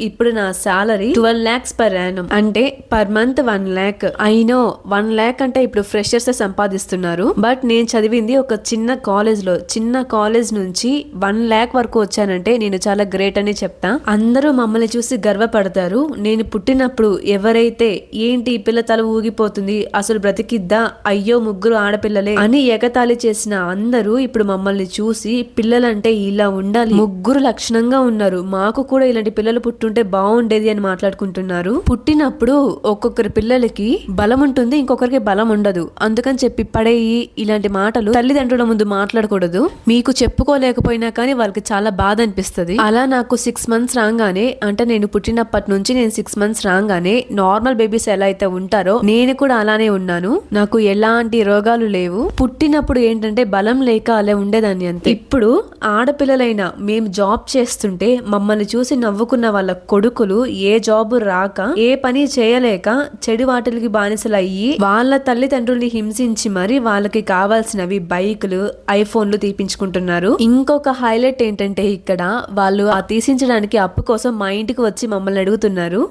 ఇప్పుడు నా salary twelve lakhs per annum అంటే పర్ మంత్ వన్ ల్యాక్ అయినో వన్ ల్యాక్ అంటే ఇప్పుడు ఫ్రెషర్స్ సంపాదిస్తున్నారు. బట్ నేను చదివింది ఒక చిన్న కాలేజ్లో చిన్న కాలేజ్ నుంచి వన్ ల్యాక్ వరకు వచ్చానంటే నేను చాలా గ్రేట్ అని చెప్తా. అందరూ మమ్మల్ని చూసి గర్వపడతారు. నేను పుట్టినప్పుడు ఎవరైతే ఏంటి ఈ పిల్ల తల ఊగిపోతుంది అసలు బ్రతికిద్దా అయ్యో ముగ్గురు ఆడపిల్లలే అని ఎగతాళి చేసిన అందరూ ఇప్పుడు మమ్మల్ని చూసి పిల్లలంటే ఇలా ఉండాలి. ముగ్గురు లక్షణంగా ఉన్నారు. మాకు కూడా ఇలాంటి పిల్లలు పుట్టుంటే బాగుండేది అని మాట్లాడుకుంటున్నారు. పుట్టినప్పుడు ఒక్కొక్కరి పిల్లలకి బలం ఉంటుంది ఇంకొకరికి బలం ఉండదు. అందుకని చెప్పి పడేయి ఇలాంటి మాటలు తల్లిదండ్రుల ముందు మాట్లాడకూడదు. మీకు చెప్పుకోలేకపోయినా కానీ వాళ్ళకి చాలా బాధ అనిపిస్తుంది. అలా నాకు సిక్స్ మంత్స్ రాగానే అంటే నేను పుట్టినప్పటి నుంచి నేను సిక్స్ మంత్స్ రాగానే నార్మల్ బేబీస్ ఎలా అయితే ఉంటారో నేను కూడా అలానే ఉన్నాను. నాకు ఎలాంటి రోగాలు లేవు. పుట్టినప్పుడు ఏంటంటే బలం లేక అలా ఉండేదాన్ని అంతే. ఇప్పుడు ఆడపిల్లలైనా మేము జాబ్ చేస్తుంటే మమ్మల్ని చూసి నవ్వుకున్న వాళ్ళ కొడుకులు ఏ జాబ్ రాక ఏ పని చేయలేక చెడు వాటికి బానిసలు అయ్యి వాళ్ళ తల్లిదండ్రుల్ని హింసించి మరి వాళ్ళకి కావాల్సినవి బైకులు ఐఫోన్లు తీపించుకుంటున్నారు. ఇంకొక హైలైట్ ఏంటంటే ఇక్కడ వాళ్ళు ఆ తీసించడానికి అప్పు కోసం మా ఇంటికి వచ్చి మమ్మల్ని అడుగుతున్నారు.